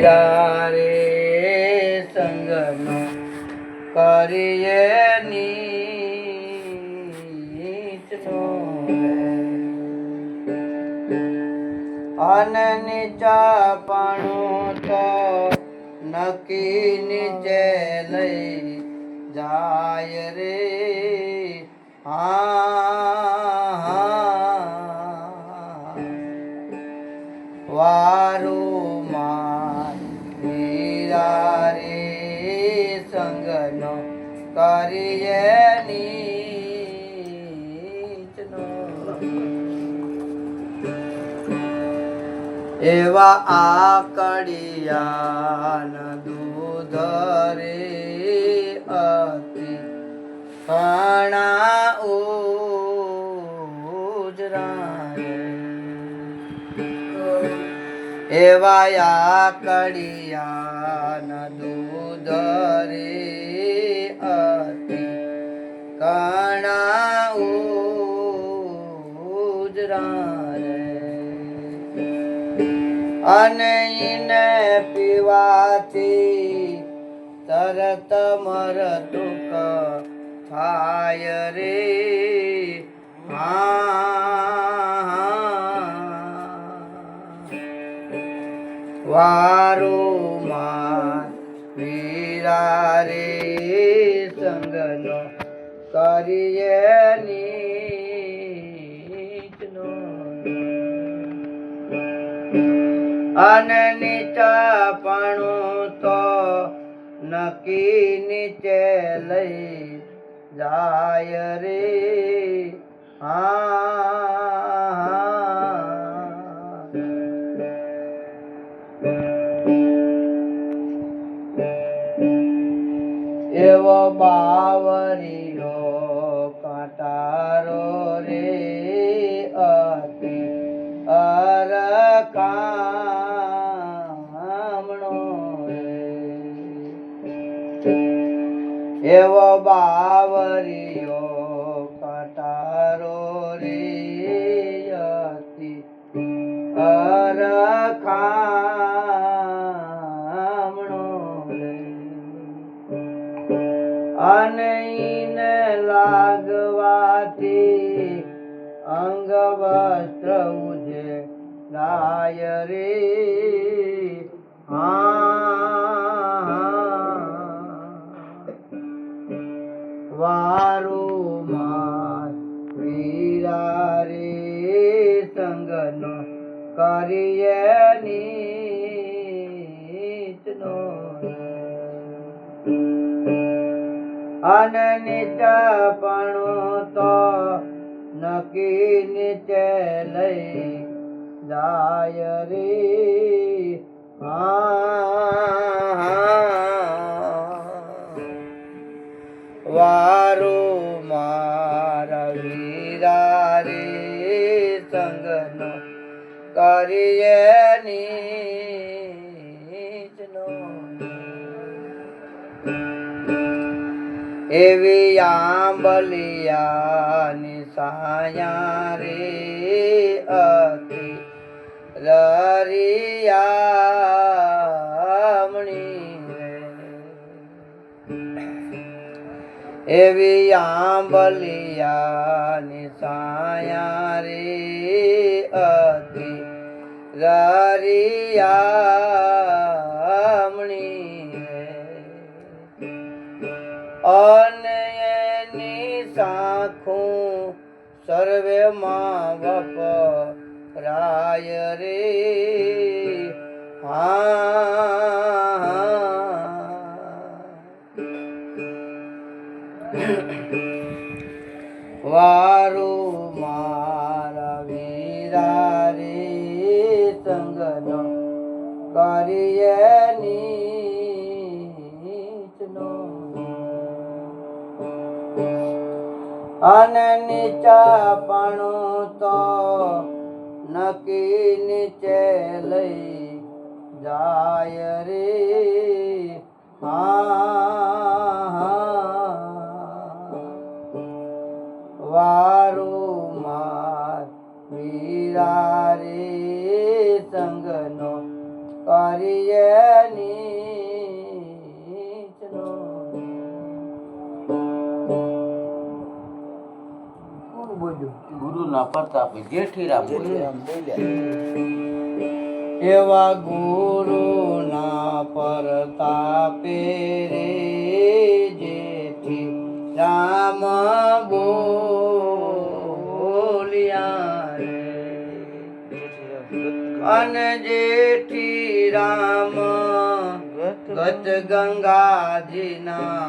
વીરા રે સંગનો કરીએ નીચનો અન નીચા પાણું તો નકી નીચે લઈ જાય રે. હા સંગનો કરીએ નીચનો. એવા આકડિયાન દૂધ રે અતિ ઘણા ઉજરા એવા આકડિયાન દૂધ રે અતિ ઘણા ઉજરા અને ઈને પીવાથી તરત મરતુક થાય રે. વારું માં વીરા રે સંગનો કરીએ નીચનો. અને નીચાપણું તો નકી નીચે લઈ જાય રે. હા. એવો બાવરીયો કાંટારો રે અતિ અર કામણો એવો બાવરીયો કાંટારો રે અને લાગવાથી અંગ વસ્ત્ર ઉજે લાય રે. વારું માર વીરા રે સંગનો કરીએ નીચનો અને તો નક્કી નીચે લઈ જાય રે. વારો મારા વીરા રે સંગનો કરીએ નીચનો. એવી આંબલિયાની સાયા રે અતિ રરિયામણી એવી આંબલિયાની સાયા રે અતિ રરિયામણી અને એની સાખું સર્વે માં વપરાય રે. હા. વારું મારા વીરા રે સંગનો કરીએ અને નીચાપણું પણ તો નકી નીચે લઈ જાય રે. વારું માર વીરા રે, સંગનો કરીએ નીચનો. બોલ્યું. ગુરુના પ્રતાપે જેઠીરામ બોલ્યા. એવા ગુરુના પરતાપે રે જેઠી રામ બોલ્યા રે. અને જેઠી રામ ગત ગંગાજીના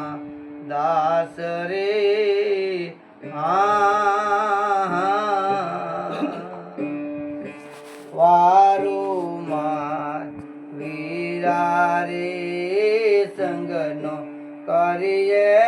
દાસ રે વારું માર વીરા રે સંગનો કરીએ